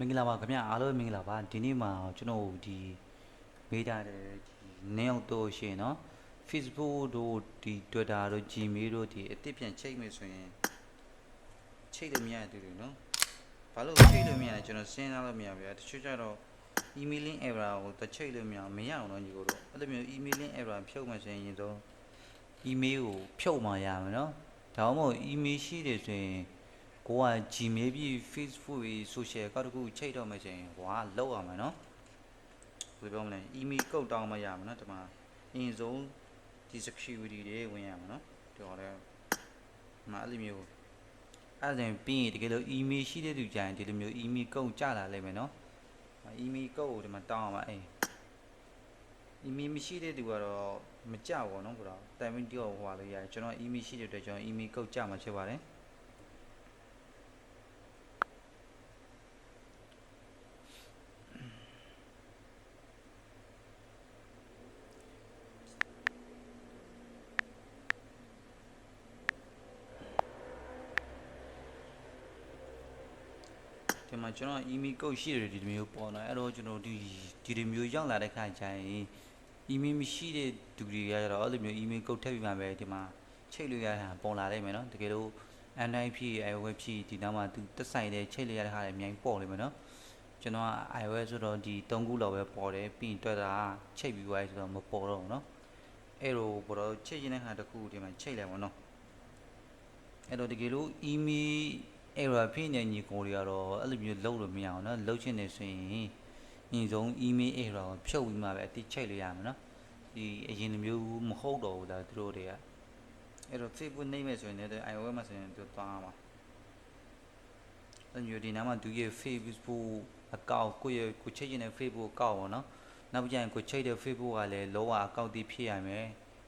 မင်္ဂလာပါခင်ဗျအားလုံးမင်္ဂလာပါဒီနေ့မှာကျွန်တော်ဒီမေးထားတဲ့ဒီနင်းအောင်တို့ရှိရင်เนาะ Facebook တို့ဒီ Twitter တို့ Gmail တို့ဒီအစ်စ်ပြန်ချိတ်မယ်ဆိုရင်ချိတ်လို့မရတူတယ်เนาะဘာလို့ချိတ်လို့မရလဲကျွန်တော်စဉ်းစားလို့မရဘူးဗျာတချို့ကျတော့ emailing error ကိုတချိတ်လို့မရမရအောင်တော့ညီကိုတို့အဲ့လိုမျိုး emailing error ဖြုတ်မှဆိုရင်ရင်တော့ email ကိုဖြုတ်မှရမယ်เนาะဒါမှမဟုတ် email ရှိတယ်ဆိုရင် ကိုက Gmail ပြီး Facebook ပြီး social ကောက်တစ်ခုချိတ်တော့မှချင်းဟွာလောက်ရမယ်နော်ဘယ်လိုပြောမလဲ email ကုတ်တောင်းမှရမယ်နော်ဒီမှာအရင်ဆုံးဒီ security တွေဝင်ရမယ်နော်ဒီဟောတဲ့ဒီမှာအဲ့လိုမျိုးအဲ့ဒါဆိုရင်ပြီးရင်တကယ်လို့ email ရှိတဲ့သူကြရင်ဒီလိုမျိုး email ကုတ်ကြလာလိမ့်မယ်နော် email ကုတ်ကိုဒီမှာတောင်းအောင်ပါအေး email မရှိတဲ့သူကတော့မကြဘူးနော်ဘုရားတိုင်မင်းတယောက်ဟိုပါလို့ရတယ်ကျွန်တော် email ရှိတဲ့အတွက်ကျွန်တော် email ကုတ်ကြမှာဖြစ်ပါတယ် ဒီမှာကျွန်တော် email code ရှိတယ်ဒီလိုမျိုးပေါ်လာအဲ့တော့ကျွန်တော်ဒီဒီလိုမျိုးရောက်လာတဲ့ခါကျရင် email မရှိတဲ့သူတွေကကျတော့အဲ့လိုမျိုး email code ထည့်ပြီးမှပဲဒီမှာချိတ်လို့ရတာပေါ်လာနိုင်မယ်နော်တကယ်လို့ NIP iOS ဖြစ်ဒီနောက်မှာသူတက်ဆိုင်တဲ့ချိတ်လို့ရတဲ့ဟာတွေအများကြီးပေါ်လိမ့်မယ်နော်ကျွန်တော်က iOS ဆိုတော့ဒီ3ခုလောက်ပဲပေါ်တယ်ပြီးရင်တွေ့တာချိတ်ပြီးသွားပြီဆိုတော့မပေါ်တော့ဘူးနော်အဲ့လိုပေါ်တော့ချိတ်ရတဲ့ဟာတစ်ခုဒီမှာချိတ်လိုက်ပါတော့အဲ့တော့တကယ်လို့ email error ဖြစ်နေညီကိုတွေကတော့အဲ့လိုမျိုးလုပ်လို့မရအောင်နော်လုပ်ချင်နေဆိုရင်ညီဆုံး email error ကိုဖြုတ်ပြီးမှပဲအတိချိတ်လို့ရမှာနော်ဒီအရင်လိုမျိုးမဟုတ်တော့ဘူးလားသူတို့တွေကအဲ့တော့ Facebook နှိမ့်မယ်ဆိုရင်လည်း iOS မှာဆိုရင်သူသွားမှာအဲ့မျိုးဒီနားမှာသူရဲ့ Facebook account ကိုယ့်ရဲ့ကိုချိတ်ချင်တဲ့ Facebook account ပေါ့နော်နောက်ပြန်ကိုချိတ်တဲ့ Facebook ကလည်းလောက account တည်ဖြစ်ရမယ်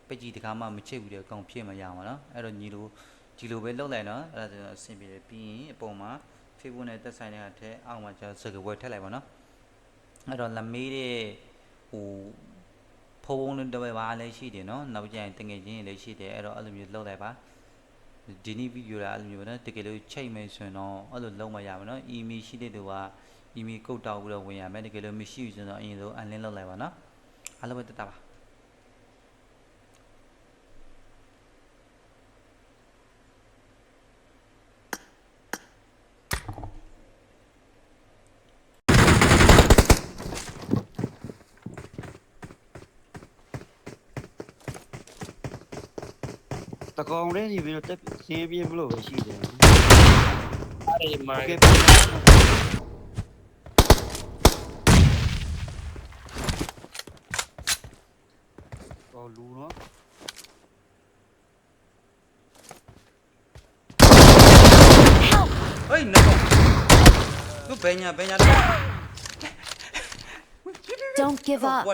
ပက်ကြီးတကားမှမချိတ်ဘူးတဲ့ account ဖြစ်မှရမှာနော်အဲ့တော့ညီတို့ ဒီလိုပဲလုပ်လိုက်နော်အဲ့ဒါဆိုတော့အဆင်ပြေတယ်ပြီးရင်အပေါ်မှာ Facebook နဲ့သက်ဆိုင်တဲ့အထက်အောက်မှာကျစကဝယ်ထည့်လိုက်ပါနော်အဲ့တော့လမေးတဲ့ဟိုဖုန်းနဲ့တပည့်ပါလည်းရှိတယ်နော်နောက်ကျရင်တငယ်ချင်းတွေလည်းရှိတယ်အဲ့တော့အဲ့လိုမျိုးလုပ်လိုက်ပါဒီနေ့ဗီဒီယိုလာအဲ့လိုမျိုးပဲနော်တကယ်လို့ချိန်မယ်ဆိုရင်တော့အဲ့လိုလုံးမရဘူးနော် email ရှိတဲ့သူက email ကုတ်တောက်ပြီးတော့ဝင်ရမယ်တကယ်လို့မရှိဘူးဆိုတော့အရင်ဆုံး unlink လုပ်လိုက်ပါနော်အားလုံးပဲတက်တာပါ Luna. Help! Don't give up.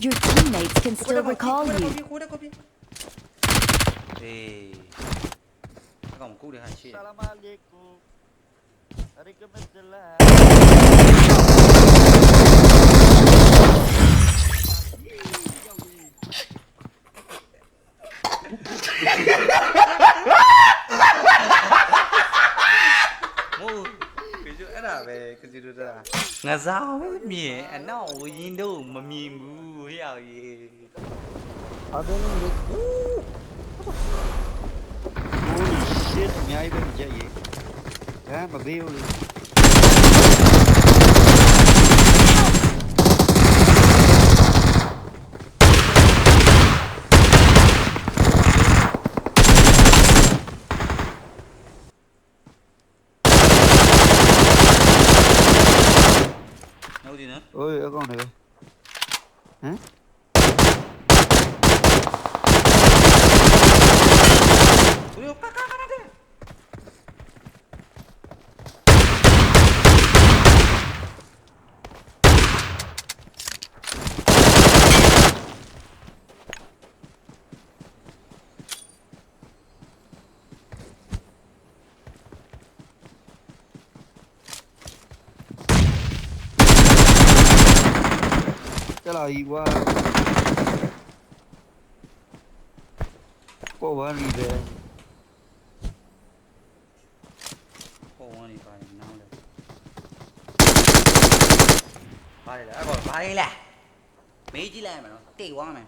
Your teammates can still recall you. ကိုတက်ကိုပြေအေးအကောင်ကူတဲ့ဟာရှိတယ်ဆလာမအလိုင်ကုမ်အရိကမ တ်လာဟုတ်ကကြအဲ့ဒါပဲကကြတို့တာငါစားပဲမြင် ကျလာကြီးကွာကိုဘာနေပဲဟောဝမ်းနေပါရင်နောင်းလေဘာလဲလဲအဲ့ကောဘာလဲလဲမေးကြည့်လိုက်ရမယ်နော်တိတ်သွားမယ်